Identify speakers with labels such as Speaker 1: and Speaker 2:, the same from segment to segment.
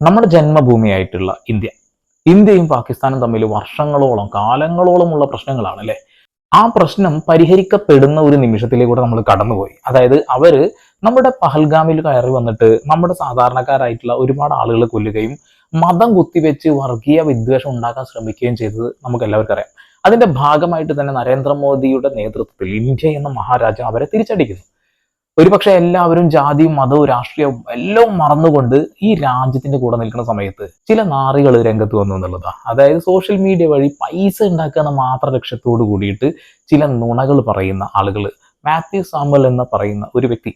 Speaker 1: നമ്മുടെ ജന്മഭൂമിയായിട്ടുള്ള ഇന്ത്യ. ഇന്ത്യയും പാകിസ്ഥാനും തമ്മിൽ വർഷങ്ങളോളം കാലങ്ങളോളമുള്ള പ്രശ്നങ്ങളാണ് അല്ലെ ആ പ്രശ്നം പരിഹരിക്കപ്പെടുന്ന ഒരു നിമിഷത്തിലേക്കൂടെ നമ്മൾ കടന്നുപോയി. അതായത് അവർ നമ്മുടെ പഹൽഗാമിൽ കയറി വന്നിട്ട് നമ്മുടെ സാധാരണക്കാരായിട്ടുള്ള ഒരുപാട് ആളുകൾ കൊല്ലുകയും മതം കുത്തിവെച്ച് വർഗീയ വിദ്വേഷം ഉണ്ടാക്കാൻ ശ്രമിക്കുകയും ചെയ്തത് നമുക്ക് എല്ലാവർക്കും അറിയാം. അതിന്റെ ഭാഗമായിട്ട് തന്നെ നരേന്ദ്രമോദിയുടെ നേതൃത്വത്തിൽ ഇന്ത്യ എന്ന മഹാരാജ്യം അവരെ തിരിച്ചടിക്കുന്നു. ഒരുപക്ഷെ എല്ലാവരും ജാതിയും മതവും രാഷ്ട്രീയവും എല്ലാം മറന്നുകൊണ്ട് ഈ രാജ്യത്തിന്റെ കൂടെ നിൽക്കുന്ന സമയത്ത് ചില നാറികൾ രംഗത്ത് വന്നു എന്നുള്ളതാണ് അതായത് സോഷ്യൽ മീഡിയ വഴി പൈസ ഉണ്ടാക്കുക എന്ന മാത്ര ലക്ഷ്യത്തോട് കൂടിയിട്ട് ചില നുണകൾ പറയുന്ന ആളുകൾ മാത്യു സാമ്പൽ എന്ന് പറയുന്ന ഒരു വ്യക്തി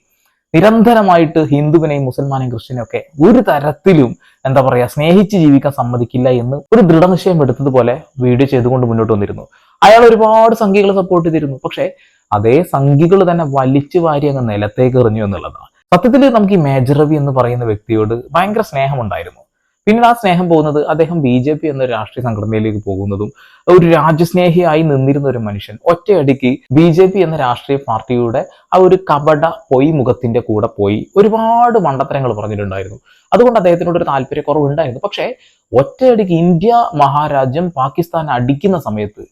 Speaker 1: നിരന്തരമായിട്ട് ഹിന്ദുവിനെയും മുസൽമാനെയും ക്രിസ്ത്യനെയും ഒക്കെ ഒരു തരത്തിലും എന്താ പറയാ സ്നേഹിച്ച് ജീവിക്കാൻ സമ്മതിക്കില്ല എന്ന് ഒരു ദൃഢനിശ്ചയം എടുത്തതുപോലെ വീഡിയോ ചെയ്തുകൊണ്ട് മുന്നോട്ട് വന്നിരുന്നു. അയാൾ ഒരുപാട് സംഖ്യകളെ സപ്പോർട്ട് ചെയ്തിരുന്നു. പക്ഷേ അതേ സംഖ്യകൾ തന്നെ വലിച്ചു വാരി അങ്ങ് നിലത്തേക്ക് എറിഞ്ഞു എന്നുള്ളതാണ്. സത്യത്തിൽ നമുക്ക് ഈ മേജർ രവി എന്ന് പറയുന്ന വ്യക്തിയോട് ഭയങ്കര സ്നേഹമുണ്ടായിരുന്നു. പിന്നീട് ആ സ്നേഹം പോകുന്നത് അദ്ദേഹം ബി ജെ പി എന്ന രാഷ്ട്രീയ സംഘടനയിലേക്ക് പോകുന്നതും ഒരു രാജ്യസ്നേഹിയായി നിന്നിരുന്ന ഒരു മനുഷ്യൻ ഒറ്റയടിക്ക് ബി ജെ പി എന്ന രാഷ്ട്രീയ പാർട്ടിയുടെ ആ ഒരു കപട പൊയ് മുഖത്തിന്റെ കൂടെ പോയി ഒരുപാട് മണ്ടത്തരങ്ങൾ പറഞ്ഞിട്ടുണ്ടായിരുന്നു. അതുകൊണ്ട് അദ്ദേഹത്തിനോട് ഒരു താല്പര്യക്കുറവ് ഉണ്ടായിരുന്നു പക്ഷേ ഒറ്റയടിക്ക് ഇന്ത്യ മഹാരാജ്യം പാകിസ്ഥാൻ അടിക്കുന്ന സമയത്ത്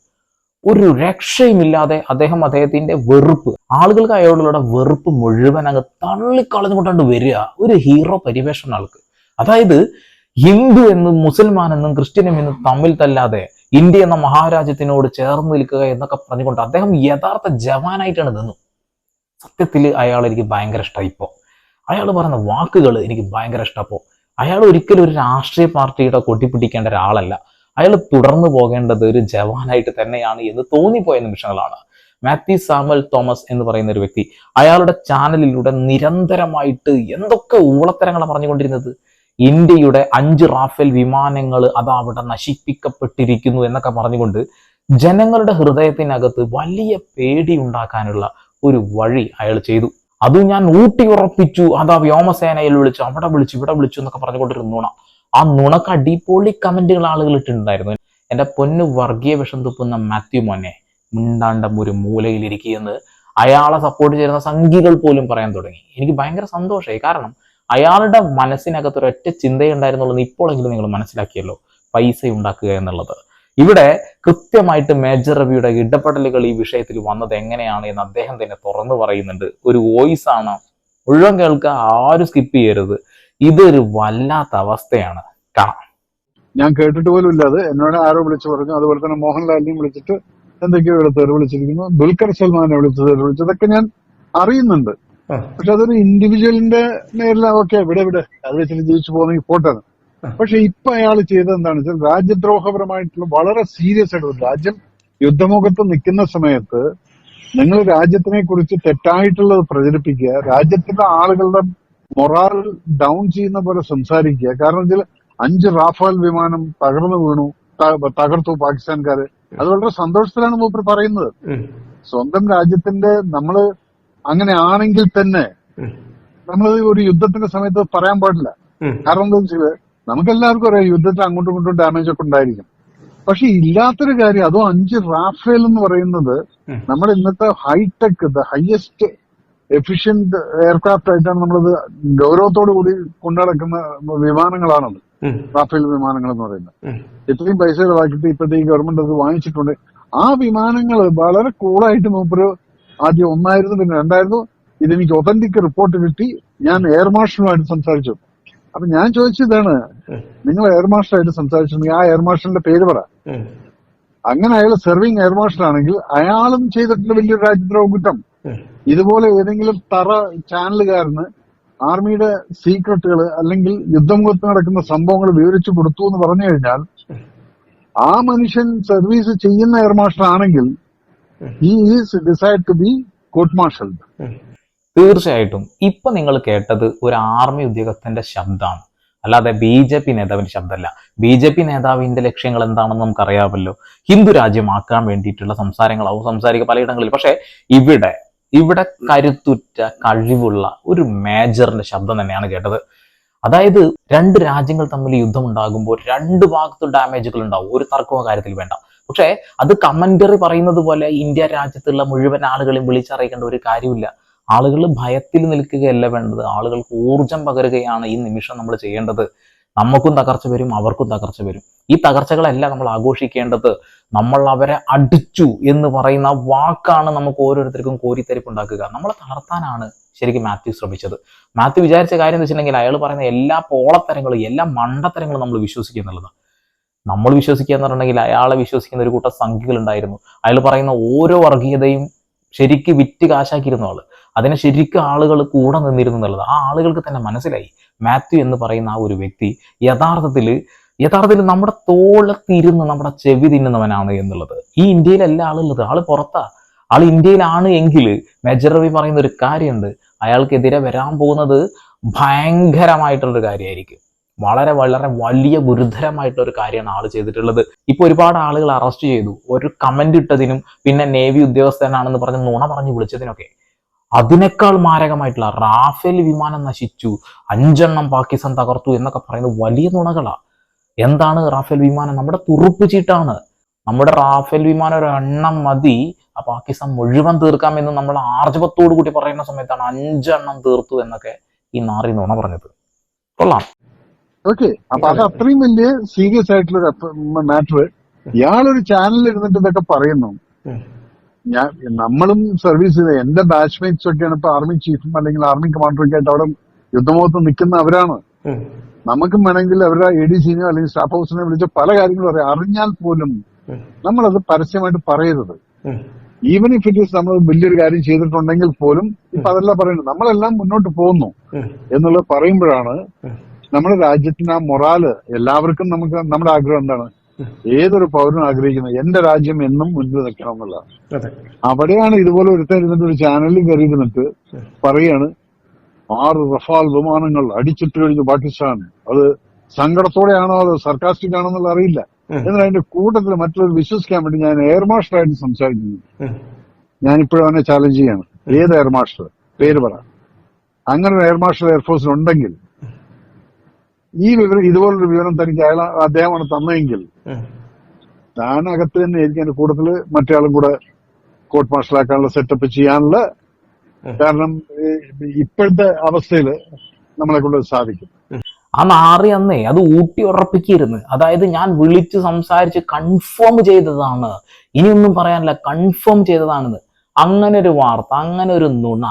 Speaker 1: ഒരു രക്ഷയുമില്ലാതെ അദ്ദേഹം അദ്ദേഹത്തിന്റെ വെറുപ്പ് ആളുകൾക്ക് അയാളോടുള്ള വെറുപ്പ് മുഴുവൻ അങ്ങ് തള്ളിക്കളഞ്ഞുകൊണ്ടാണ്ട് വരിക. ഒരു ഹീറോ പരിവേഷണം ആൾക്ക്. അതായത് ഹിന്ദു എന്നും മുസൽമാൻ എന്നും ക്രിസ്ത്യനും എന്നും തമ്മിൽ തല്ലാതെ ഇന്ത്യ എന്ന മഹാരാജ്യത്തിനോട് ചേർന്ന് നിൽക്കുക എന്നൊക്കെ പറഞ്ഞുകൊണ്ട് അദ്ദേഹം യഥാർത്ഥ ജവാനായിട്ടാണ് നിന്നു. സത്യത്തിൽ അയാൾ എനിക്ക് ഭയങ്കര ഇഷ്ടമായി ഇപ്പോ. അയാൾ പറയുന്ന വാക്കുകൾ എനിക്ക് ഭയങ്കര ഇഷ്ടപ്പോ അയാൾ ഒരിക്കലും ഒരു രാഷ്ട്രീയ പാർട്ടിയുടെ കൊട്ടിപ്പിടിക്കേണ്ട ഒരാളല്ല. അയാൾ തുടർന്നു പോകേണ്ടത് ഒരു ജവാനായിട്ട് തന്നെയാണ് എന്ന് തോന്നിപ്പോയ നിമിഷങ്ങളാണ്. മാത്യു സാമുവൽ തോമസ് എന്ന് പറയുന്ന ഒരു വ്യക്തി അയാളുടെ ചാനലിലൂടെ നിരന്തരമായിട്ട് എന്തൊക്കെ ഊളത്തരങ്ങളാണ് പറഞ്ഞുകൊണ്ടിരുന്നത്? ഇന്ത്യയുടെ അഞ്ച് റാഫേൽ വിമാനങ്ങൾ അത് അവിടെ നശിപ്പിക്കപ്പെട്ടിരിക്കുന്നു എന്നൊക്കെ പറഞ്ഞുകൊണ്ട് ജനങ്ങളുടെ ഹൃദയത്തിനകത്ത് വലിയ പേടി ഉണ്ടാക്കാനുള്ള ഒരു വഴി അയാൾ ചെയ്തു. അത് ഞാൻ ഊട്ടി ഉറപ്പിച്ചു. അതാ വ്യോമസേനയിൽ വിളിച്ചു അവിടെ വിളിച്ചു ഇവിടെ വിളിച്ചു എന്നൊക്കെ പറഞ്ഞുകൊണ്ടിരുന്നോണം നുണ. ആ നുണക്ക് അടിപൊളി കമന്റുകൾ ആളുകൾ ഇട്ടിട്ടുണ്ടായിരുന്നു. എന്റെ പൊന്ന് വർഗീയ വിഷം തുപ്പുന്ന മാത്യു മോനെ മിണ്ടാണ്ടം ഒരു മൂലയിലിരിക്കുന്നത് അയാളെ സപ്പോർട്ട് ചെയ്യുന്ന സംഘികൾ പോലും പറയാൻ തുടങ്ങി. എനിക്ക് ഭയങ്കര സന്തോഷമായി. കാരണം അയാളുടെ മനസ്സിനകത്ത് ഒരൊറ്റ ചിന്തയുണ്ടായിരുന്നുള്ളത് ഇപ്പോഴെങ്കിലും നിങ്ങൾ മനസ്സിലാക്കിയല്ലോ പൈസ ഉണ്ടാക്കുക എന്നുള്ളത്. ഇവിടെ കൃത്യമായിട്ട് മേജർ രവിയുടെ ഇടപെടലുകൾ ഈ വിഷയത്തിൽ വന്നത് എങ്ങനെയാണ് എന്ന് അദ്ദേഹം തന്നെ തുറന്നു പറയുന്നുണ്ട്. ഒരു വോയിസ് ആണ്. മുഴുവൻ കേൾക്കുക ആരും സ്കിപ്പ് ചെയ്യരുത്. ഇതൊരു വല്ലാത്ത അവസ്ഥയാണ്. കാണാം.
Speaker 2: ഞാൻ കേട്ടിട്ട് പോലും ഇല്ല അത്. എന്നോട് ആരോ വിളിച്ചു പറഞ്ഞു. അതുപോലെ തന്നെ മോഹൻലാലിനെയും വിളിച്ചിട്ട് എന്തൊക്കെയോ എടുത്തവർ വിളിച്ചിരിക്കുന്നു. ദുൽഖർ സൽമാനെ വിളിച്ചത് വിളിച്ചു ഇതൊക്കെ ഞാൻ അറിയുന്നുണ്ട്. പക്ഷെ അതൊരു ഇൻഡിവിജ്വലിന്റെ നേരിൽ ഓക്കെ ഇവിടെ ഇവിടെ അത് വെച്ചിട്ട് ജീവിച്ചു പോകുന്നെങ്കിൽ പോട്ടെ പക്ഷെ ഇപ്പൊ അയാൾ ചെയ്തത് എന്താണെന്ന് വെച്ചാൽ രാജ്യദ്രോഹപരമായിട്ടുള്ള വളരെ സീരിയസ് ആയിട്ട് രാജ്യം യുദ്ധമുഖത്ത് നിൽക്കുന്ന സമയത്ത് നിങ്ങൾ രാജ്യത്തിനെ കുറിച്ച് തെറ്റായിട്ടുള്ളത് പ്രചരിപ്പിക്കുക രാജ്യത്തിന്റെ ആളുകളുടെ മൊറാൽ ഡൗൺ ചെയ്യുന്ന പോലെ സംസാരിക്കുക. കാരണം വെച്ചാൽ അഞ്ച് റാഫാൽ വിമാനം തകർന്നു വീണു. തകർത്തു പാകിസ്ഥാൻകാര്. അത് വളരെ സന്തോഷത്തിലാണ് മൂപ്പർ പറയുന്നത്. സ്വന്തം രാജ്യത്തിന്റെ നമ്മൾ അങ്ങനെ ആണെങ്കിൽ തന്നെ നമ്മൾ ഒരു യുദ്ധത്തിന്റെ സമയത്ത് പറയാൻ പാടില്ല. കാരണം എന്താ വെച്ചാൽ നമുക്ക് എല്ലാവർക്കും അറിയാം യുദ്ധത്തിൽ അങ്ങോട്ടും ഇങ്ങോട്ടും ഡാമേജ് ഒക്കെ ഉണ്ടായിരിക്കും. പക്ഷെ ഇല്ലാത്തൊരു കാര്യം അതോ അഞ്ച് റാഫേൽ എന്ന് പറയുന്നത് നമ്മൾ ഇന്നത്തെ high tech the highest efficient aircraft ആയിട്ടാണ് നമ്മളത് ഗൗരവത്തോടു കൂടി കൊണ്ടുനടക്കുന്ന വിമാനങ്ങളാണത്. റാഫേൽ വിമാനങ്ങൾ എന്ന് പറയുന്നത് ഇത്രയും പൈസ ഇളവാക്കിയിട്ട് ഇപ്പോഴത്തെ ഈ ഗവൺമെന്റ് അത് വാങ്ങിച്ചിട്ടുണ്ട്. ആ വിമാനങ്ങൾ വളരെ കൂളായിട്ട് മൂപ്പര് ആദ്യം ഒന്നായിരുന്നു പിന്നെ രണ്ടായിരുന്നു. ഇതെനിക്ക് ഒതന്റിക് റിപ്പോർട്ട് കിട്ടി. ഞാൻ എയർ മാർഷലുമായിട്ട് സംസാരിച്ചു. അപ്പൊ ഞാൻ ചോദിച്ചതാണ് നിങ്ങൾ എയർ മാർഷലായിട്ട് സംസാരിച്ചിട്ടുണ്ടെങ്കിൽ ആ എയർ മാർഷലിന്റെ പേര് പറ. അങ്ങനെ അയാൾ സെർവിങ് എയർ മാർഷൽ ആണെങ്കിൽ അയാളും ചെയ്തിട്ടുള്ള വലിയൊരു രാജ്യദ്രോഹ കുറ്റം. ഇതുപോലെ ഏതെങ്കിലും തറ ചാനലുകാരന് ആർമിയുടെ സീക്രട്ടുകൾ അല്ലെങ്കിൽ യുദ്ധം യുദ്ധമുഖത്ത് നടക്കുന്ന സംഭവങ്ങൾ വിവരിച്ചു കൊടുത്തു എന്ന് പറഞ്ഞു കഴിഞ്ഞാൽ ആ മനുഷ്യൻ സർവീസ് ചെയ്യുന്ന എയർ മാർഷൽ ആണെങ്കിൽ ഈ is decide to be court martial
Speaker 1: തീർച്ചയായിട്ടും. ഇപ്പൊ നിങ്ങൾ കേട്ടത് ഒരു ആർമി ഉദ്യോഗസ്ഥന്റെ ശബ്ദമാണ്. അല്ലാതെ ബി ജെ പി നേതാവിന്റെ ശബ്ദമല്ല. ബി ജെ പി നേതാവിന്റെ ലക്ഷ്യങ്ങൾ എന്താണെന്ന് നമുക്കറിയാമല്ലോ. ഹിന്ദു രാജ്യമാക്കാൻ വേണ്ടിയിട്ടുള്ള സംസാരങ്ങളാവും സംസാരിക്കുക പലയിടങ്ങളിൽ. പക്ഷെ ഇവിടെ ഇവിടെ കരുത്തുറ്റ കഴിവുള്ള ഒരു മേജറിന്റെ ശബ്ദം തന്നെയാണ് കേട്ടത്. അതായത് രണ്ട് രാജ്യങ്ങൾ തമ്മിൽ യുദ്ധം ഉണ്ടാകുമ്പോൾ രണ്ട് ഭാഗത്തും ഡാമേജുകൾ ഉണ്ടാവും. ഒരു തർക്കവും കാര്യത്തിൽ വേണ്ട. പക്ഷേ അത് കമന്ററി പറയുന്നത് പോലെ ഇന്ത്യ രാജ്യത്തുള്ള മുഴുവൻ ആളുകളെയും വിളിച്ചറിയിക്കേണ്ട ഒരു കാര്യമില്ല. ആളുകൾ ഭയത്തിൽ നിൽക്കുകയല്ല വേണ്ടത്. ആളുകൾക്ക് ഊർജം പകരുകയാണ് ഈ നിമിഷം നമ്മൾ ചെയ്യേണ്ടത്. നമുക്കും തകർച്ച വരും അവർക്കും തകർച്ച വരും. ഈ തകർച്ചകളല്ല നമ്മൾ ആഘോഷിക്കേണ്ടത്. നമ്മൾ അവരെ അടിച്ചു എന്ന് പറയുന്ന വാക്കാണ് നമുക്ക് ഓരോരുത്തർക്കും കോരിത്തരിപ്പുണ്ടാക്കുക നമ്മളെ തളർത്താനാണ് ശരിക്കും മാത്യു ശ്രമിച്ചത്. മാത്യു വിചാരിച്ച കാര്യം എന്ന് വെച്ചിട്ടുണ്ടെങ്കിൽ അയാൾ പറയുന്ന എല്ലാ പോളത്തരങ്ങളും എല്ലാ മണ്ടത്തരങ്ങളും നമ്മൾ വിശ്വസിക്കുക എന്നുള്ളതാണ്. നമ്മൾ വിശ്വസിക്കുക എന്ന് പറഞ്ഞിട്ടുണ്ടെങ്കിൽ അയാളെ വിശ്വസിക്കുന്ന ഒരു കൂട്ടം സംഖ്യകൾ ഉണ്ടായിരുന്നു. അയാൾ പറയുന്ന ഓരോ വർഗീയതയും ശരിക്ക് വിറ്റ് കാശാക്കിയിരുന്നു ആൾ. അതിനെ ശരിക്കും ആളുകൾ കൂടെ നിന്നിരുന്നു ആ ആളുകൾക്ക് തന്നെ മനസ്സിലായി. മാത്യു എന്ന് പറയുന്ന ആ ഒരു വ്യക്തി യഥാർത്ഥത്തിൽ യഥാർത്ഥത്തിൽ നമ്മുടെ തോളത്തിരുന്ന് നമ്മുടെ ചെവി തിന്നുന്നവനാണ് എന്നുള്ളത്. ഈ ഇന്ത്യയിലല്ല ആളുള്ളത് ആൾ പുറത്താ. ആൾ ഇന്ത്യയിലാണ് എങ്കിൽ മേജർ റവി പറയുന്ന ഒരു കാര്യമുണ്ട്. അയാൾക്കെതിരെ വരാൻ പോകുന്നത് ഭയങ്കരമായിട്ടുള്ളൊരു കാര്യമായിരിക്കും. വളരെ വളരെ വലിയ ഗുരുതരമായിട്ടുള്ള ഒരു കാര്യമാണ് ആൾ ചെയ്തിട്ടുള്ളത്. ഇപ്പൊ ഒരുപാട് ആളുകൾ അറസ്റ്റ് ചെയ്തു. ഒരു കമന്റ് ഇട്ടതിനും പിന്നെ നേവി ഉദ്യോഗസ്ഥനാണെന്ന് പറഞ്ഞ് നുണ പറഞ്ഞ് വിളിച്ചതിനൊക്കെ. അതിനേക്കാൾ മാരകമായിട്ടുള്ള റാഫേൽ വിമാനം നശിച്ചു. അഞ്ചെണ്ണം പാകിസ്ഥാൻ തകർത്തു എന്നൊക്കെ പറയുന്നത് വലിയ നുണകളാ. എന്താണ് റാഫേൽ വിമാനം? നമ്മുടെ തുറുപ്പ് ചീട്ടാണ്. നമ്മുടെ റാഫേൽ വിമാനം ഒരു എണ്ണം മതി. ആ പാകിസ്ഥാൻ മുഴുവൻ തീർക്കാം എന്ന് നമ്മൾ ആർജവത്തോടു കൂടി പറയുന്ന സമയത്താണ് അഞ്ചെണ്ണം തീർത്തു എന്നൊക്കെ ഈ നാറി നുണ പറഞ്ഞത്. കൊള്ളാം.
Speaker 2: ഓക്കെ അപ്പൊ അത് അത്രയും വലിയ സീരിയസ് ആയിട്ടുള്ള മാറ്റർ ഇയാളൊരു ചാനലിൽ ഇരുന്നിട്ട് ഇതൊക്കെ പറയുന്നു. ഞാൻ നമ്മളും സർവീസ് ചെയ്ത എന്റെ ബാച്ച്മേറ്റ്സ് ഒക്കെയാണ് ഇപ്പൊ ആർമി ചീഫും അല്ലെങ്കിൽ ആർമി കമാൻഡറും ഒക്കെ ആയിട്ട് അവിടെ യുദ്ധമുഖത്ത് നിൽക്കുന്ന അവരാണ്. നമുക്കും വേണമെങ്കിൽ അവരുടെ എ ഡി സിനെയോ അല്ലെങ്കിൽ സ്റ്റാഫ് ഹൗസിനെ വിളിച്ച പല കാര്യങ്ങളും അറിയാം അറിഞ്ഞാൽ പോലും നമ്മളത് പരസ്യമായിട്ട് പറയരുത്. ഈവൻ ഇഫ് ഇറ്റ് ഈസ് നമ്മൾ വലിയൊരു കാര്യം ചെയ്തിട്ടുണ്ടെങ്കിൽ പോലും ഇപ്പൊ അതെല്ലാം പറയുന്നത്. നമ്മളെല്ലാം മുന്നോട്ട് പോകുന്നു എന്നുള്ളത് പറയുമ്പോഴാണ് നമ്മുടെ രാജ്യത്തിന് ആ മൊറാൽ എല്ലാവർക്കും നമുക്ക് നമ്മുടെ ആഗ്രഹം എന്താണ്? ഏതൊരു പൗരനും ആഗ്രഹിക്കുന്നത് എന്റെ രാജ്യം എന്നും മുന്നിൽ നിൽക്കണം എന്നുള്ളതാണ്. അവിടെയാണ് ഇതുപോലെ ഒരുത്തൻ ഇരുന്നിട്ട് ഒരു ചാനലിൽ കയറി ഇരുന്നിട്ട് പറയാണ് ആറ് റഫാൽ വിമാനങ്ങൾ അടിച്ചിട്ട് കഴിഞ്ഞു പാകിസ്ഥാൻ. അത് സങ്കടത്തോടെയാണോ അത് സർക്കാസ്റ്റിക് ആണോ എന്നുള്ള അറിയില്ല. എന്നാൽ അതിന്റെ കൂട്ടത്തിൽ മറ്റുള്ളവർ വിശ്വസിക്കാൻ വേണ്ടി ഞാൻ എയർ മാസ്റ്റർ ആയിട്ട് സംസാരിക്കുന്നു. ഞാനിപ്പോഴും അവനെ ചാലഞ്ച് ചെയ്യാണ്. ഏത് എയർ മാസ്റ്റർ പേര് പറ. അങ്ങനെ ഒരു എയർ മാസ്റ്റർ എയർഫോഴ്സിൽ ഉണ്ടെങ്കിൽ ഈ വിവരം ഇതുപോലൊരു വിവരം തനിക്ക് അയാൾ അദ്ദേഹമാണ്
Speaker 3: തന്നെങ്കിൽ.
Speaker 2: താൻ അകത്ത് തന്നെ ആയിരിക്കും അതിന്റെ കൂട്ടത്തിൽ മറ്റേയാളും കൂടെ കോർട്ട് മാർഷലാക്കാനുള്ള സെറ്റപ്പ് ചെയ്യാനുള്ള കാരണം ഇപ്പോഴത്തെ അവസ്ഥയിൽ നമ്മളെ കൊണ്ട് സാധിക്കും.
Speaker 1: ആ നാറി അന്നേ അത് ഊട്ടി ഉറപ്പിക്കിരുന്നു അതായത് ഞാൻ വിളിച്ച് സംസാരിച്ച് കൺഫേം ചെയ്തതാണ്. ഇനിയൊന്നും പറയാനില്ല കൺഫേം ചെയ്തതാണെന്ന് അങ്ങനെ ഒരു വാർത്ത അങ്ങനെ ഒരു നുണ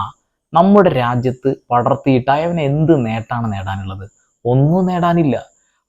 Speaker 1: നമ്മുടെ രാജ്യത്ത് പടർത്തിയിട്ട് അവന് എന്ത് നേട്ടാണ് നേടാനുള്ളത്? ഒന്നും നേടാനില്ല.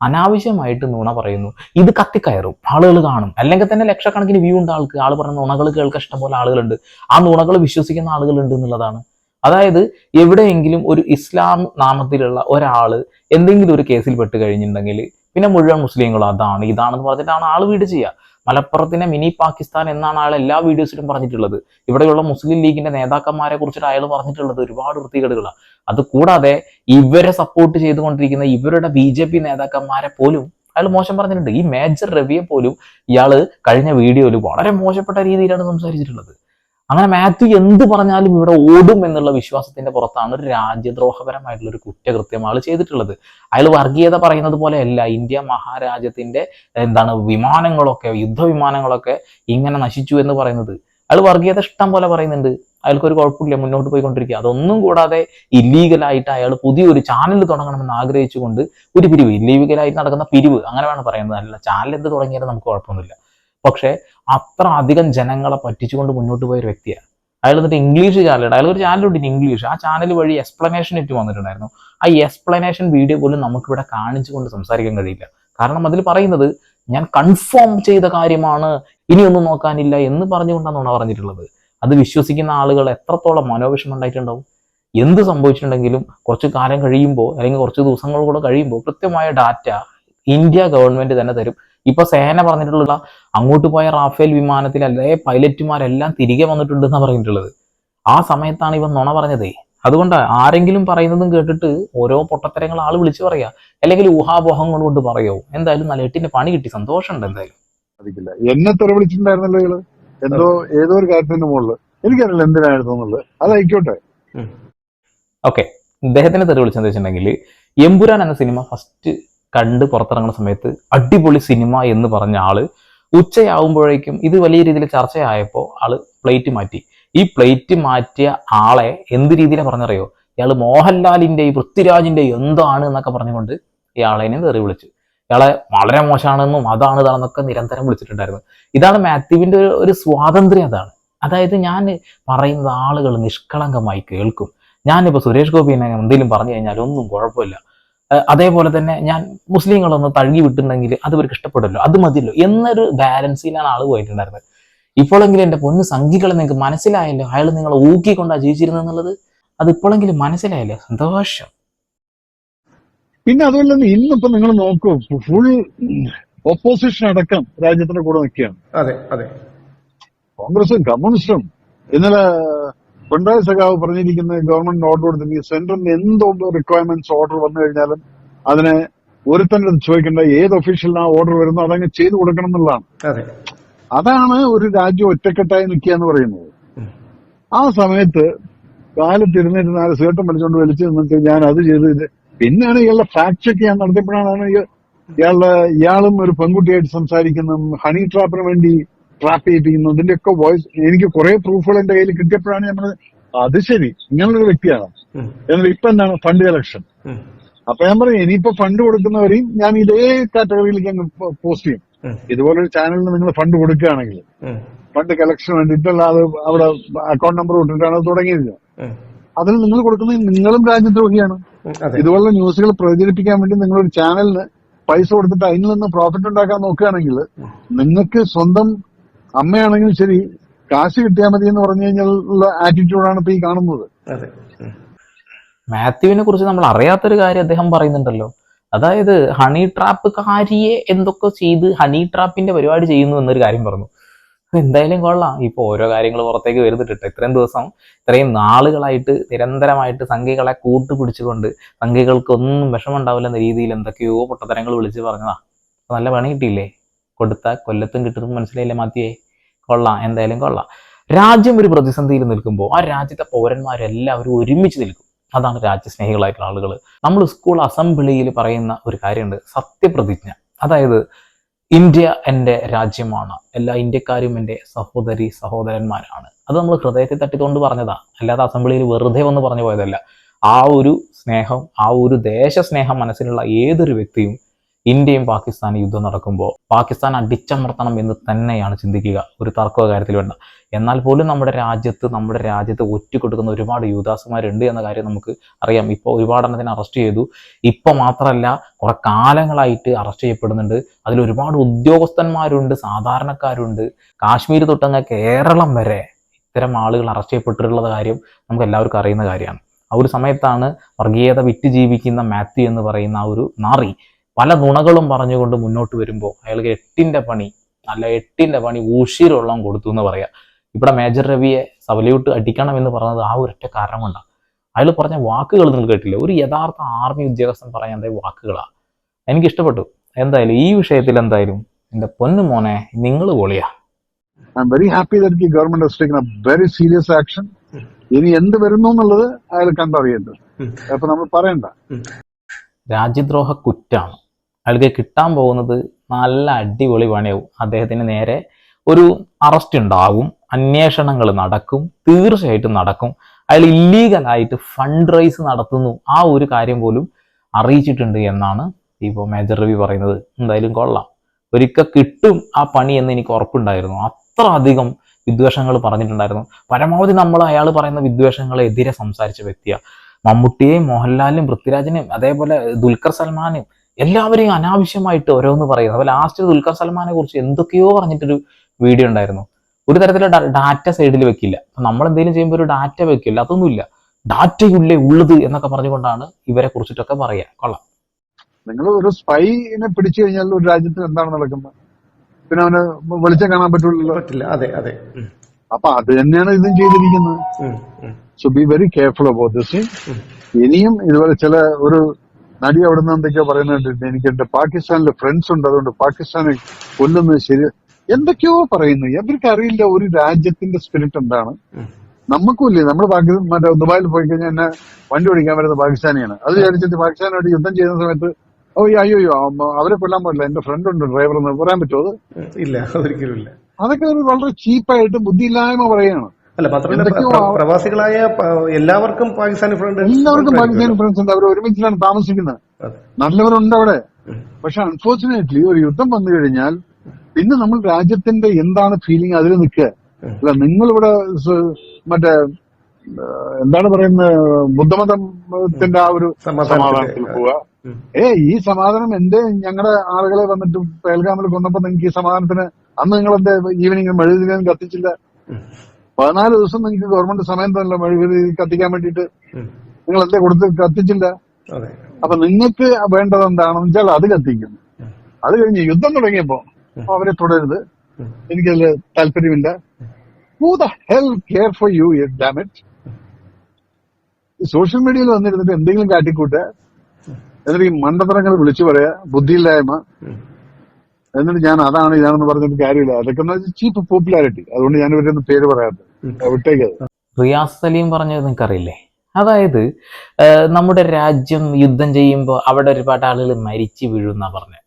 Speaker 1: അനാവശ്യമായിട്ട് നുണ പറയുന്നു. ഇത് കത്തിക്കയറും. ആളുകൾ കാണും. അല്ലെങ്കിൽ തന്നെ ലക്ഷക്കണക്കിന് വ്യൂ ഉണ്ട് ആൾക്ക്. ആൾ പറഞ്ഞ നുണകൾ കേൾക്കാൻ ഇഷ്ടംപോലെ ആളുകളുണ്ട്. ആ നുണകൾ വിശ്വസിക്കുന്ന ആളുകളുണ്ട് എന്നുള്ളതാണ്. അതായത് എവിടെയെങ്കിലും ഒരു ഇസ്ലാം നാമത്തിലുള്ള ഒരാൾ എന്തെങ്കിലും ഒരു കേസിൽ പെട്ട് കഴിഞ്ഞിട്ടുണ്ടെങ്കിൽ പിന്നെ മുഴുവൻ മുസ്ലിങ്ങളും അതാണ് ഇതാണെന്ന് പറഞ്ഞിട്ടാണ് ആൾ വീട് ചെയ്യുക. മലപ്പുറത്തിനെ മിനി പാകിസ്ഥാൻ എന്നാണ് ആൾ എല്ലാ വീഡിയോസിലും പറഞ്ഞിട്ടുള്ളത്. ഇവിടെയുള്ള മുസ്ലിം ലീഗിന്റെ നേതാക്കന്മാരെ കുറിച്ചിട്ട് അയാൾ പറഞ്ഞിട്ടുള്ളത് ഒരുപാട് വൃത്തികേടുകളാണ് അത് കൂടാതെ ഇവരെ സപ്പോർട്ട് ചെയ്തുകൊണ്ടിരിക്കുന്ന ഇവരുടെ ബി ജെ പി നേതാക്കന്മാരെ പോലും അയാൾ മോശം പറഞ്ഞിട്ടുണ്ട്. ഈ മേജർ രവിയെ പോലും ഇയാൾ കഴിഞ്ഞ വീഡിയോയിൽ വളരെ മോശപ്പെട്ട രീതിയിലാണ് സംസാരിച്ചിട്ടുള്ളത്. അങ്ങനെ മാത്യു എന്ത് പറഞ്ഞാലും ഇവിടെ ഓടും എന്നുള്ള വിശ്വാസത്തിന്റെ പുറത്താണ് ഒരു രാജ്യദ്രോഹപരമായിട്ടുള്ള ഒരു കുറ്റകൃത്യം ആൾ ചെയ്തിട്ടുള്ളത്. അയാൾ വർഗീയത പറയുന്നത് പോലെയല്ല ഇന്ത്യ മഹാരാജ്യത്തിന്റെ എന്താണ് വിമാനങ്ങളൊക്കെ യുദ്ധവിമാനങ്ങളൊക്കെ ഇങ്ങനെ നശിച്ചു എന്ന് പറയുന്നത്. അയാൾ വർഗീയത ഇഷ്ടം പോലെ പറയുന്നുണ്ട്. അയാൾക്കൊരു കുഴപ്പമില്ല മുന്നോട്ട് പോയിക്കൊണ്ടിരിക്കുക. അതൊന്നും കൂടാതെ ഇല്ലീഗലായിട്ട് അയാൾ പുതിയൊരു ചാനൽ തുടങ്ങണമെന്ന് ആഗ്രഹിച്ചുകൊണ്ട് ഒരു പിരിവ് ഇല്ലീഗലായിട്ട് നടക്കുന്ന പിരിവ് അങ്ങനെ വേണം പറയുന്നത്. അല്ല ചാനൽ എന്ത് തുടങ്ങിയാലും നമുക്ക് കുഴപ്പമൊന്നുമില്ല. പക്ഷേ അത്ര അധികം ജനങ്ങളെ പറ്റിച്ചുകൊണ്ട് മുന്നോട്ട് പോയ ഒരു വ്യക്തിയാണ്. അയാൾ എന്നിട്ട് ഇംഗ്ലീഷ് ചാനൽ അയാൾ ഒരു ചാനലുണ്ട് ഇംഗ്ലീഷ് ആ ചാനൽ വഴി എക്സ്പ്ലനേഷൻ ഇട്ട് വന്നിട്ടുണ്ടായിരുന്നു. ആ എക്സ്പ്ലനേഷൻ വീഡിയോ പോലും നമുക്കിവിടെ കാണിച്ചുകൊണ്ട് സംസാരിക്കാൻ കഴിയില്ല. കാരണം അതിൽ പറയുന്നത് ഞാൻ കൺഫേം ചെയ്ത കാര്യമാണ് ഇനിയൊന്നും നോക്കാനില്ല എന്ന് പറഞ്ഞുകൊണ്ടാണ് പറഞ്ഞിട്ടുള്ളത്. അത് വിശ്വസിക്കുന്ന ആളുകൾ എത്രത്തോളം മനോവിഷമം ഉണ്ടായിട്ടുണ്ടാവും? എന്ത് സംഭവിച്ചിട്ടുണ്ടെങ്കിലും കുറച്ച് കാലം കഴിയുമ്പോൾ അല്ലെങ്കിൽ കുറച്ച് ദിവസങ്ങൾ കൂടെ കഴിയുമ്പോൾ കൃത്യമായ ഡാറ്റ ഇന്ത്യ ഗവൺമെന്റ് തന്നെ തരും. ഇപ്പൊ സേന പറഞ്ഞിട്ടുള്ള അങ്ങോട്ട് പോയ റാഫേൽ വിമാനത്തിൽ അല്ലേ പൈലറ്റുമാരെല്ലാം തിരികെ വന്നിട്ടുണ്ട് എന്നാണ് പറഞ്ഞിട്ടുള്ളത്. ആ സമയത്താണ് ഇവൻ നുണ പറഞ്ഞതേ. അതുകൊണ്ട് ആരെങ്കിലും പറയുന്നതും കേട്ടിട്ട് ഓരോ പൊട്ടത്തരങ്ങൾ ആൾ വിളിച്ചു പറയാ. അല്ലെങ്കിൽ ഊഹാപോഹങ്ങൾ കൊണ്ട് പറയോ. എന്തായാലും നല്ല എട്ടിന്റെ പണി കിട്ടി. സന്തോഷമുണ്ട് എന്തായാലും.
Speaker 2: എന്നെ തെറി വിളിച്ചിട്ടുണ്ടായിരുന്നല്ലോ ഇയാൾ. എന്തോ ഏതോ ഒരു കാര്യത്തിന്റെ മുകളിൽ. എനിക്കറിയില്ല എന്തിനായിരുന്നു എന്നുള്ളത്. അതായിക്കോട്ടെ.
Speaker 1: ഓക്കെ. ഇദ്ദേഹത്തിന്റെ തെറി വിളിച്ചെന്ന് വെച്ചിട്ടുണ്ടെങ്കിൽ എമ്പുരാൻ എന്ന സിനിമ ഫസ്റ്റ് കണ്ട് പുറത്തിറങ്ങുന്ന സമയത്ത് അടിപൊളി സിനിമ എന്ന് പറഞ്ഞ ആൾ ഉച്ചയാവുമ്പോഴേക്കും ഇത് വലിയ രീതിയിൽ ചർച്ചയായപ്പോൾ ആൾ പ്ലേറ്റ് മാറ്റി. ഈ പ്ലേറ്റ് മാറ്റിയ ആളെ എന്ത് രീതിയിലാണ് പറഞ്ഞറിയോ? ഇയാൾ മോഹൻലാലിന്റെ പൃഥ്വിരാജിന്റെ എന്താണ് എന്നൊക്കെ പറഞ്ഞുകൊണ്ട് ഇയാളെ തെറി വിളിച്ചു. ഇയാളെ വളരെ മോശമാണെന്നും അതാണ് ഇതാണെന്നൊക്കെ നിരന്തരം വിളിച്ചിട്ടുണ്ടായിരുന്നു. ഇതാണ് മാത്യുവിന്റെ ഒരു സ്വാതന്ത്ര്യം അതാണ്. അതായത് ഞാൻ പറയുന്നത് ആളുകൾ നിഷ്കളങ്കമായി കേൾക്കും. ഞാനിപ്പോൾ സുരേഷ് ഗോപിനെ എന്തെങ്കിലും പറഞ്ഞു കഴിഞ്ഞാൽ ഒന്നും കുഴപ്പമില്ല. അതേപോലെ തന്നെ ഞാൻ മുസ്ലിങ്ങളൊന്ന് തഴുകി വിട്ടിട്ടുണ്ടെങ്കിൽ അത് ഇവർക്ക് ഇഷ്ടപ്പെടുമല്ലോ. അത് മതിയല്ലോ. എന്നൊരു ബാലൻസിലാണ് ആൾ പോയിട്ടുണ്ടായിരുന്നത്. ഇപ്പോഴെങ്കിലും എന്റെ പൊന്ന് സംഘികളെ നിങ്ങൾക്ക് മനസ്സിലായല്ലോ? അയാൾ നിങ്ങളെ ഊക്കിക്കൊണ്ടാണ് ജീവിച്ചിരുന്നത് എന്നുള്ളത്? അത് ഇപ്പോഴെങ്കിലും മനസ്സിലായല്ലോ? സന്തോഷം.
Speaker 2: പിന്നെ അതുപോലെ തന്നെ ഇന്നിപ്പോ നിങ്ങൾ നോക്കൂ ഫുൾ ഓപ്പോസിഷൻ അടക്കം രാജ്യത്തിന്റെ കൂടെ നിൽക്കുകയാണ്.
Speaker 3: അതെ അതെ.
Speaker 2: കോൺഗ്രസും കമ്മ്യൂണിസ്റ്റും. ഇന്നലെ പിണറായി സഖാവ് പറഞ്ഞിരിക്കുന്ന ഗവൺമെന്റ് ഓർഡർ കൊടുത്തിരിക്കുന്ന സെൻട്രലിന് എന്തോ റിക്വയർമെന്റ്സ് ഓർഡർ വന്നു കഴിഞ്ഞാലും അതിനെ ഒരുത്തന്റെ ചോദിക്കേണ്ട ഏത് ഒഫീഷ്യലിന് ആ ഓർഡർ വരുന്നോ അതങ്ങ് ചെയ്തു കൊടുക്കണം എന്നുള്ളതാണ്.
Speaker 3: അതെ.
Speaker 2: അതാണ് ഒരു രാജ്യം ഒറ്റക്കെട്ടായി നിൽക്കുക എന്ന് പറയുന്നത്. ആ സമയത്ത് കാലത്ത് ഇരുന്നിട്ട് നാല് സീട്ടം വലിച്ചുകൊണ്ട് വലിച്ചു നിന്നിട്ട് ഞാൻ അത് ചെയ്ത് പിന്നെയാണ് ഇയാളുടെ ഫാക്ട് ചെക്ക് ചെയ്യാൻ നടത്തിയപ്പോഴാണ് ഇയാളുടെ ഇയാളും ഒരു പെൺകുട്ടിയായിട്ട് സംസാരിക്കുന്നതും ഹണി ട്രാപ്പിന് വേണ്ടി ട്രാപ്പ് ചെയ്യിപ്പിക്കുന്നു ഇതിന്റെയൊക്കെ വോയിസ് എനിക്ക് കുറെ പ്രൂഫുകൾ എന്റെ കയ്യിൽ കിട്ടിയപ്പോഴാണ് ഞാൻ അത് ശരി ഇങ്ങനൊരു വ്യക്തിയാണ്. എന്നാൽ ഇപ്പൊ എന്താണ് ഫണ്ട് കളക്ഷൻ. അപ്പൊ ഞാൻ പറയും ഇനിയിപ്പോ ഫണ്ട് കൊടുക്കുന്നവരെയും ഞാൻ ഇതേ കാറ്റഗറിയിലേക്ക് അങ്ങ് പോസ്റ്റ് ചെയ്യും
Speaker 3: ഇതുപോലെ
Speaker 2: ഇതുപോലൊരു ചാനലിന് നിങ്ങൾ ഫണ്ട് കൊടുക്കുകയാണെങ്കിൽ. ഫണ്ട് കളക്ഷൻ വേണ്ടിയിട്ടല്ല അത് അവിടെ അക്കൗണ്ട് നമ്പർ ഇട്ടിട്ടാണ് അത് തുടങ്ങിയത്. അതിൽ നിങ്ങൾ കൊടുക്കുന്നത് നിങ്ങളും രാജ്യദ്രോഹിയാണ്. ഇതുപോലുള്ള ന്യൂസുകൾ പ്രചരിപ്പിക്കാൻ വേണ്ടി നിങ്ങളൊരു ചാനലിന് പൈസ കൊടുത്തിട്ട് അതിൽ നിന്ന് പ്രോഫിറ്റ് ഉണ്ടാക്കാൻ നോക്കുകയാണെങ്കിൽ നിങ്ങൾക്ക് സ്വന്തം അമ്മയാണെങ്കിലും ശരി കാശ് കിട്ടിയാൽ മതി എന്ന് പറഞ്ഞു കഴിഞ്ഞാൽ ആറ്റിറ്റ്യൂഡാണ് ഇപ്പൊ ഈ കാണുന്നത്.
Speaker 1: മാത്യുവിനെ കുറിച്ച് നമ്മൾ അറിയാത്തൊരു കാര്യം അദ്ദേഹം പറയുന്നുണ്ടല്ലോ. അതായത് ഹണി ട്രാപ്പ് കാരിയെ എന്തൊക്കെ ചെയ്ത് ഹണി ട്രാപ്പിന്റെ പരിപാടി ചെയ്യുന്നു എന്നൊരു കാര്യം പറഞ്ഞു. എന്തായാലും കൊള്ളാം. ഇപ്പൊ ഓരോ കാര്യങ്ങൾ പുറത്തേക്ക് വരുന്നിട്ടിട്ട് ഇത്രയും ദിവസം ഇത്രയും നാളുകളായിട്ട് നിരന്തരമായിട്ട് സംഖ്യകളെ കൂട്ടുപിടിച്ചുകൊണ്ട് സംഖ്യകൾക്കൊന്നും വിഷമം എന്ന രീതിയിൽ എന്തൊക്കെയോ പൊട്ടത്തരങ്ങൾ വിളിച്ച് പറഞ്ഞതാ. നല്ല പണി കിട്ടിയില്ലേ? കൊടുത്ത കൊല്ലത്തും കിട്ടുന്നു മനസ്സിലായില്ലേ മാത്തിയേ കൊള്ളാം. എന്തായാലും കൊള്ളാം. രാജ്യം ഒരു പ്രതിസന്ധിയിൽ നിൽക്കുമ്പോൾ ആ രാജ്യത്തെ പൗരന്മാരെല്ലാവരും ഒരുമിച്ച് നിൽക്കും. അതാണ് രാജ്യസ്നേഹികളായിട്ടുള്ള ആളുകൾ നമ്മൾ സ്കൂൾ അസംബ്ലിയിൽ പറയുന്ന ഒരു കാര്യമുണ്ട്. സത്യപ്രതിജ്ഞ. അതായത് ഇന്ത്യ എന്റെ രാജ്യമാണ്. എല്ലാ ഇന്ത്യക്കാരും എന്റെ സഹോദരി സഹോദരന്മാരാണ്. അത് നമ്മൾ ഹൃദയത്തെ തട്ടിക്കൊണ്ട് പറഞ്ഞതാ. അല്ലാതെ അസംബ്ലിയിൽ വെറുതെ വന്ന് പറഞ്ഞു പോയതല്ല. ആ ഒരു സ്നേഹം ആ ഒരു ദേശസ്നേഹം മനസ്സിലുള്ള ഏതൊരു വ്യക്തിയും ഇന്ത്യയും പാകിസ്ഥാനും യുദ്ധം നടക്കുമ്പോൾ പാകിസ്ഥാൻ അടിച്ചമർത്തണം എന്ന് തന്നെയാണ് ചിന്തിക്കുക. ഒരു തർക്കമോ കാര്യത്തിൽ വേണ്ട. എന്നാൽ പോലും നമ്മുടെ രാജ്യത്ത് നമ്മുടെ രാജ്യത്ത് ഒറ്റുകൊടുക്കുന്ന ഒരുപാട് യുവദാസുമാരുണ്ട് എന്ന കാര്യം നമുക്ക് അറിയാം. ഇപ്പോൾ ഒരുപാട് എണ്ണത്തിന് അറസ്റ്റ് ചെയ്തു. ഇപ്പോൾ മാത്രമല്ല കുറെ കാലങ്ങളായിട്ട് അറസ്റ്റ് ചെയ്യപ്പെടുന്നുണ്ട്. അതിൽ ഒരുപാട് ഉദ്യോഗസ്ഥന്മാരുണ്ട് സാധാരണക്കാരുണ്ട്. കാശ്മീർ തൊട്ടങ്ങ് കേരളം വരെ ഇത്തരം ആളുകൾ അറസ്റ്റ് ചെയ്യപ്പെട്ടിട്ടുള്ള കാര്യം നമുക്ക് എല്ലാവർക്കും അറിയുന്ന കാര്യമാണ്. ആ ഒരു സമയത്താണ് വർഗീയത വിറ്റ് ജീവിക്കുന്ന മാത്യു എന്ന് പറയുന്ന ആ ഒരു നാറി പല നുണകളും പറഞ്ഞുകൊണ്ട് മുന്നോട്ട് വരുമ്പോൾ അയാൾക്ക് എട്ടിന്റെ പണി നല്ല എട്ടിന്റെ പണി ഊഷിരുള്ളം കൊടുത്തു എന്ന് പറയാം. ഇവിടെ മേജർ രവിയെ സവലയൂട്ട് അടിക്കണം എന്ന് പറഞ്ഞത് ആ ഒരൊറ്റ കാരണം കൊണ്ടാണ് അയാൾ പറഞ്ഞ വാക്കുകൾ നിങ്ങൾ കേട്ടില്ല? ഒരു യഥാർത്ഥ ആർമി ഉദ്യോഗസ്ഥൻ പറയാൻ വാക്കുകളാണ് വാക്കുകളാ? എനിക്ക് ഇഷ്ടപ്പെട്ടു എന്തായാലും ഈ വിഷയത്തിൽ എന്തായാലും എന്റെ പൊന്നു മോനെ നിങ്ങൾ പൊളിയാ.
Speaker 2: I'm very happy that the government has taken a very serious action ഇനി എന്ത് വരുന്നു എന്നുള്ളത് അയാൾ കണ്ടറിയേണ്ടത്. അപ്പൊ നമ്മൾ പറയണ്ട.
Speaker 1: രാജ്യദ്രോഹ കുറ്റാണ്. അയാൾക്ക് കിട്ടാൻ പോകുന്നത് നല്ല അടിപൊളി പണിയാവും. അദ്ദേഹത്തിന് നേരെ ഒരു അറസ്റ്റ് ഉണ്ടാകും അന്വേഷണങ്ങൾ നടക്കും തീർച്ചയായിട്ടും നടക്കും. അയാൾ ഇല്ലീഗലായിട്ട് ഫണ്ട് റൈസ് നടത്തുന്നു. ആ ഒരു കാര്യം പോലും അറിയിച്ചിട്ടുണ്ട് എന്നാണ് ഇപ്പോൾ മേജർ രവി പറയുന്നത്. എന്തായാലും കൊള്ളാം. ഒരിക്കൽ കിട്ടും ആ പണി എന്ന് എനിക്ക് ഉറപ്പുണ്ടായിരുന്നു. അത്ര അധികം വിദ്വേഷങ്ങൾ പറഞ്ഞിട്ടുണ്ടായിരുന്നു. പരമാവധി നമ്മൾ അയാൾ പറയുന്ന വിദ്വേഷങ്ങളെതിരെ സംസാരിച്ച വ്യക്തിയാണ് മമ്മൂട്ടിയെയും മോഹൻലാലിനും പൃഥ്വിരാജിനെയും അതേപോലെ ദുൽഖർ സൽമാനും എല്ലാവരെയും അനാവശ്യമായിട്ട് ഓരോന്ന് പറയുന്നത് അപ്പോൾ ലാസ്റ്റ് ദുൽഖർ സൽമാനെ കുറിച്ച് എന്തൊക്കെയോ പറഞ്ഞിട്ടൊരു വീഡിയോ ഉണ്ടായിരുന്നു. ഒരു തരത്തിലുള്ള ഡാറ്റ സൈഡിൽ വെക്കില്ല. അപ്പൊ നമ്മൾ എന്തെങ്കിലും ചെയ്യുമ്പോൾ ഒരു ഡാറ്റ വെക്കില്ല. അതൊന്നുമില്ല. ഡാറ്റയുള്ളേ ഉള്ളത് എന്നൊക്കെ പറഞ്ഞുകൊണ്ടാണ് ഇവരെ കുറിച്ചിട്ടൊക്കെ പറയാ. കൊള്ളാം.
Speaker 2: നിങ്ങൾ ഒരു സ്പൈനെ പിടിച്ചു കഴിഞ്ഞാൽ ഒരു രാജ്യത്തിൽ എന്താണ് നടക്കുന്നത്? പിന്നെ അവന് വെളിച്ചം കാണാൻ പറ്റുള്ളൂ
Speaker 3: പറ്റില്ല അതെ അതെ.
Speaker 2: അപ്പൊ അത് തന്നെയാണ് ഇതും ചെയ്തിരിക്കുന്നത്. So be very careful about this ഇനിയും ഇതുപോലെ ചില ഒരു നടി അവിടെ നിന്ന് എന്തൊക്കെയോ പറയുന്നത് എനിക്ക് എന്റെ പാകിസ്ഥാനിലെ ഫ്രണ്ട്സ് ഉണ്ട്. അതുകൊണ്ട് പാകിസ്ഥാനെ കൊല്ലുന്നത് ശരി. എന്തൊക്കെയോ പറയുന്നു. ഇവർക്ക് അറിയില്ല ഒരു രാജ്യത്തിന്റെ സ്പിരിറ്റ് എന്താണ്.
Speaker 3: നമുക്കും
Speaker 2: നമുക്കുമില്ലേ നമ്മൾ പാകിസ്ഥാൻ മറ്റേ ദുബായിൽ പോയി കഴിഞ്ഞാൽ എന്നെ വണ്ടി ഓടിക്കാൻ വരുന്ന പാകിസ്ഥാനിയാണ്. അത് വിചാരിച്ചിട്ട് പാകിസ്ഥാനോട് യുദ്ധം ചെയ്യുന്ന സമയത്ത് ഓ അയ്യോ അയ്യോ അവരെ കൊല്ലാൻ പാടില്ല. എന്റെ ഫ്രണ്ട് ഉണ്ട് ഡ്രൈവർ എന്ന് പറയാൻ പറ്റുമോ അത്?
Speaker 3: ഇല്ല ഒരിക്കലും ഇല്ല.
Speaker 2: അതൊക്കെ ഒരു വളരെ ചീപ്പായിട്ട് ബുദ്ധിയില്ലായ്മ പറയാണ്
Speaker 3: അല്ല മാത്രമല്ല പ്രവാസികളായ എല്ലാവർക്കും പാകിസ്ഥാനി ഫ്രണ്ട്
Speaker 2: എല്ലാവർക്കും പാകിസ്ഥാനി ഫ്രണ്ട്സ് ഉണ്ട്. അവർ ഒരുമിച്ചിലാണ് താമസിക്കുന്നത്. നല്ലവരുണ്ട് അവിടെ. പക്ഷെ അൺഫോർച്ചുനേറ്റ്ലി ഒരു യുദ്ധം വന്നു കഴിഞ്ഞാൽ പിന്നെ നമ്മൾ രാജ്യത്തിന്റെ എന്താണ് ഫീലിംഗ് അതിൽ നിൽക്കുക? അല്ല നിങ്ങളിവിടെ ഇവിടെ മറ്റേ എന്താണ് പറയുന്നത് ബുദ്ധമതത്തിന്റെ ആ ഒരു സമാധാനത്തിൽ പോവുക. ഏ ഈ സമാധാനം എന്റെ ഞങ്ങളുടെ ആളുകളെ വന്നിട്ട് പേൽഗാമിൽ കൊന്നപ്പോ നിങ്ങൾക്ക് ഈ സമാധാനത്തിന് അന്ന് നിങ്ങൾ എന്റെ ഈവനിങ് മെഴുകുതിരിയും കത്തിച്ചില്ല. പതിനാല് ദിവസം നിങ്ങൾക്ക് ഗവൺമെന്റ് സമയം തന്നല്ലോ. മെഴുകുതിരി കത്തിക്കാൻ വേണ്ടിയിട്ട്. നിങ്ങൾ എന്തേ കൊടുത്ത് കത്തിച്ചില്ല? അപ്പൊ നിങ്ങൾക്ക് വേണ്ടത് എന്താണെന്ന് വെച്ചാൽ അത് കത്തിക്കും. അത് കഴിഞ്ഞ് യുദ്ധം തുടങ്ങിയപ്പോ. അവരെ തുടരുത്. എനിക്കതിൽ താല്പര്യമില്ല. Who the hell care for you dammit social മീഡിയയിൽ വന്നിരുന്നിട്ട് എന്തെങ്കിലും കാട്ടിക്കൂട്ടുക എന്നിട്ട് ഈ മണ്ടത്തരങ്ങൾ വിളിച്ചു പറയാ ബുദ്ധിയില്ലായ്മ. എന്നിട്ട് ഞാൻ അതാണ് ഇതാണെന്ന് പറഞ്ഞിട്ട് കാര്യമില്ല. അതൊക്കെ ചീപ്പ് പോപ്പുലാരിറ്റി. അതുകൊണ്ട് ഞാൻ ഇവരുടെ പേര് പറയാത്തത്.
Speaker 1: റിയാസ് സലീം പറഞ്ഞത് നിങ്ങൾക്കറിയില്ലേ? അതായത് നമ്മുടെ രാജ്യം യുദ്ധം ചെയ്യുമ്പോൾ അവിടെ ഒരുപാട് ആളുകൾ മരിച്ചു വീഴുന്ന പറഞ്ഞു.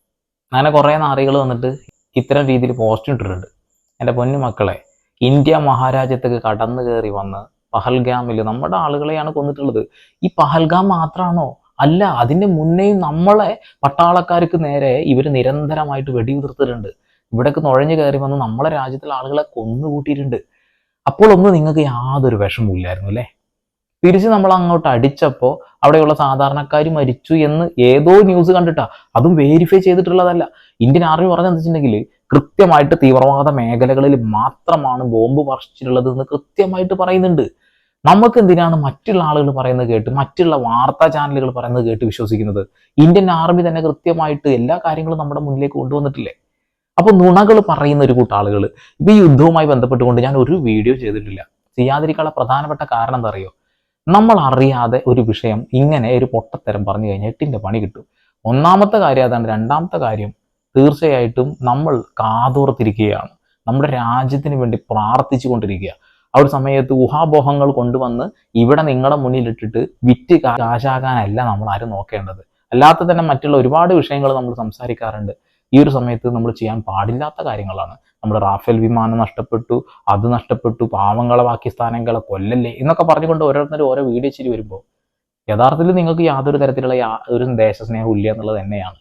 Speaker 1: അങ്ങനെ കുറേ നാറികൾ വന്നിട്ട് ഇത്തരം രീതിയിൽ പോസ്റ്റ് ഇട്ടിട്ടുണ്ട്. എന്റെ പൊന്നു മക്കളെ ഇന്ത്യ മഹാരാജ്യത്തേക്ക് കടന്നു കയറി വന്ന് പഹൽഗാമിൽ നമ്മുടെ ആളുകളെയാണ് കൊന്നിട്ടുള്ളത്. ഈ പഹൽഗാം മാത്രമാണോ? അല്ല അതിന്റെ മുന്നേയും നമ്മളെ പട്ടാളക്കാർക്ക് നേരെ ഇവർ നിരന്തരമായിട്ട് വെടിയുതിർത്തിട്ടുണ്ട്. ഇവിടേക്ക് നുഴഞ്ഞു കയറി വന്ന് നമ്മളെ രാജ്യത്തിലെ ആളുകളെ കൊന്നുകൂട്ടിയിട്ടുണ്ട്. അപ്പോൾ ഒന്നും നിങ്ങൾക്ക് യാതൊരു വിഷമവും ഇല്ലായിരുന്നു അല്ലേ? തിരിച്ച് നമ്മൾ അങ്ങോട്ട് അടിച്ചപ്പോൾ അവിടെയുള്ള സാധാരണക്കാർ മരിച്ചു എന്ന് ഏതോ ന്യൂസ് കണ്ടിട്ടാ. അതും വേരിഫൈ ചെയ്തിട്ടുള്ളതല്ല. ഇന്ത്യൻ ആർമി പറഞ്ഞെന്ന് വെച്ചിട്ടുണ്ടെങ്കിൽ കൃത്യമായിട്ട് തീവ്രവാദ മേഖലകളിൽ മാത്രമാണ് ബോംബ് വർഷിച്ചിട്ടുള്ളത് എന്ന് കൃത്യമായിട്ട് പറയുന്നുണ്ട്. നമുക്ക് എന്തിനാണ് മറ്റുള്ള ആളുകൾ പറയുന്നത് കേട്ട് മറ്റുള്ള വാർത്താ ചാനലുകൾ പറയുന്നത് കേട്ട് വിശ്വസിക്കുന്നത്? ഇന്ത്യൻ ആർമി തന്നെ കൃത്യമായിട്ട് എല്ലാ കാര്യങ്ങളും നമ്മുടെ മുന്നിലേക്ക് കൊണ്ടുവന്നിട്ടില്ലേ? അപ്പൊ നുണകൾ പറയുന്ന ഒരു കൂട്ടം ആളുകൾ ഇപ്പൊ ഈ യുദ്ധവുമായി ബന്ധപ്പെട്ടുകൊണ്ട് ഞാൻ ഒരു വീഡിയോ ചെയ്തിട്ടില്ല. ചെയ്യാതിരിക്കാനുള്ള പ്രധാനപ്പെട്ട കാരണം എന്താ അറിയോ? നമ്മൾ അറിയാതെ ഒരു വിഷയം ഇങ്ങനെ ഒരു പൊട്ടത്തരം പറഞ്ഞു കഴിഞ്ഞാൽ എട്ടിന്റെ പണി കിട്ടും. ഒന്നാമത്തെ കാര്യം അതാണ്. രണ്ടാമത്തെ കാര്യം തീർച്ചയായിട്ടും നമ്മൾ കാതോർത്തിരിക്കുകയാണ്. നമ്മുടെ രാജ്യത്തിന് വേണ്ടി പ്രാർത്ഥിച്ചു കൊണ്ടിരിക്കുക. ആ ഒരു സമയത്ത് ഊഹാബോഹങ്ങൾ കൊണ്ടുവന്ന് ഇവിടെ നിങ്ങളുടെ മുന്നിലിട്ടിട്ട് വിറ്റ് കാശാകാനല്ല നമ്മൾ ആരും നോക്കേണ്ടത്. അല്ലാത്ത തന്നെ മറ്റുള്ള ഒരുപാട് വിഷയങ്ങൾ നമ്മൾ സംസാരിക്കാറുണ്ട്. ഈ ഒരു സമയത്ത് നമ്മൾ ചെയ്യാൻ പാടില്ലാത്ത കാര്യങ്ങളാണ്. നമ്മൾ റാഫേൽ വിമാനം നഷ്ടപ്പെട്ടു അത് നഷ്ടപ്പെട്ടു പാവങ്ങളെ പാകിസ്ഥാനങ്ങളെ കൊല്ലല്ലേ എന്നൊക്കെ പറഞ്ഞുകൊണ്ട് ഓരോരുത്തരും ഓരോ വീഡിയോ ചിരി വരുമ്പോൾ യഥാർത്ഥത്തിൽ നിങ്ങൾക്ക് യാതൊരു തരത്തിലുള്ള ഒരു ദേശസ്നേഹം ഇല്ല എന്നുള്ളത് തന്നെയാണ്.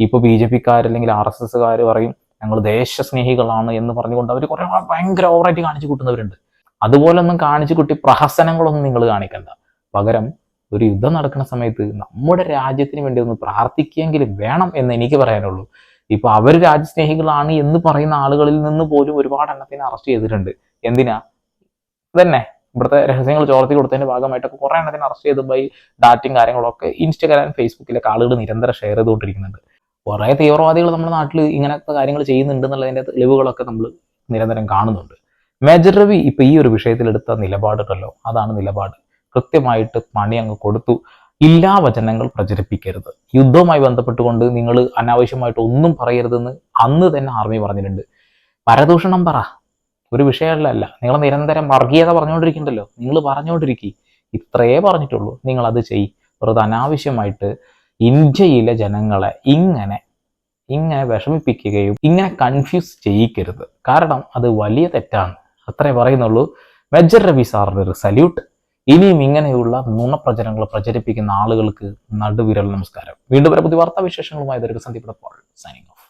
Speaker 1: ഇപ്പോൾ ബി ജെ പിക്കാർ അല്ലെങ്കിൽ ആർ എസ് എസ്സുകാർ പറയും ഞങ്ങൾ ദേശസ്നേഹികളാണ് എന്ന് പറഞ്ഞുകൊണ്ട് അവർ കുറേ ഭയങ്കര ഓവറായിട്ട് കാണിച്ചു കൂട്ടുന്നവരുണ്ട്. അതുപോലൊന്നും കാണിച്ചു കൂട്ടി പ്രഹസനങ്ങളൊന്നും നിങ്ങൾ കാണിക്കണ്ട. പകരം ഒരു യുദ്ധം നടക്കുന്ന സമയത്ത് നമ്മുടെ രാജ്യത്തിന് വേണ്ടി ഒന്ന് പ്രാർത്ഥിക്കുകയെങ്കിലും വേണം എന്ന് എനിക്ക് പറയാനുള്ളൂ. ഇപ്പൊ അവർ രാജ്യസ്നേഹികളാണ് എന്ന് പറയുന്ന ആളുകളിൽ നിന്ന് പോലും ഒരുപാട് എണ്ണത്തിനെ അറസ്റ്റ് ചെയ്തിട്ടുണ്ട്. എന്തിനാ? തന്നെ ഇവിടുത്തെ രഹസ്യങ്ങൾ ചോർത്തി കൊടുത്തതിന്റെ ഭാഗമായിട്ടൊക്കെ കുറെ എണ്ണത്തിനെ അറസ്റ്റ് ചെയ്ത് ബൈ ഡാറ്റയും കാര്യങ്ങളൊക്കെ ഇൻസ്റ്റഗ്രാം ഫേസ്ബുക്കിലൊക്കെ ആളുകൾ നിരന്തരം ഷെയർ ചെയ്തുകൊണ്ടിരിക്കുന്നുണ്ട്. കുറെ തീവ്രവാദികൾ നമ്മുടെ നാട്ടിൽ ഇങ്ങനത്തെ കാര്യങ്ങൾ ചെയ്യുന്നുണ്ട് എന്നുള്ളതിന്റെ തെളിവുകളൊക്കെ നമ്മൾ നിരന്തരം കാണുന്നുണ്ട്. മേജർ രവി ഇപ്പൊ ഈ ഒരു വിഷയത്തിൽ വിഷയത്തിലെടുത്ത നിലപാടുണ്ടല്ലോ അതാണ് നിലപാട്. കൃത്യമായിട്ട് പണി അങ്ങ് കൊടുത്തു. ഇല്ലാ വചനങ്ങൾ പ്രചരിപ്പിക്കരുത്. യുദ്ധവുമായി ബന്ധപ്പെട്ടുകൊണ്ട് നിങ്ങൾ അനാവശ്യമായിട്ട് ഒന്നും പറയരുതെന്ന് അന്ന് തന്നെ ആർമി പറഞ്ഞിട്ടുണ്ട്. പരദൂഷണം പറ. ഒരു വിഷയമല്ല. നിങ്ങൾ നിരന്തരം വർഗീയത പറഞ്ഞുകൊണ്ടിരിക്കണ്ടല്ലോ. നിങ്ങൾ പറഞ്ഞുകൊണ്ടിരിക്കുക ഇത്രയേ പറഞ്ഞിട്ടുള്ളൂ. നിങ്ങൾ അത് ചെയ് വെറുതെ അനാവശ്യമായിട്ട് ഇന്ത്യയിലെ ജനങ്ങളെ ഇങ്ങനെ ഇങ്ങനെ വിഷമിപ്പിക്കുകയും ഇങ്ങനെ കൺഫ്യൂസ് ചെയ്യിക്കരുത്. കാരണം അത് വലിയ തെറ്റാണ്. അത്രേ പറയുന്നുള്ളൂ. മെജർ രവി സാറിന് ഒരു സല്യൂട്ട് ഇനിയും ഇങ്ങനെയുള്ള നുണപ്രചരണങ്ങൾ പ്രചരിപ്പിക്കുന്ന ആളുകൾക്ക് നടുവിരൽ നമസ്കാരം. വീണ്ടും വരെ പുതിയ വാർത്താ വിശേഷങ്ങളുമായി ഇതൊരു സന്ദീപ് സൈനിങ് ഓഫ്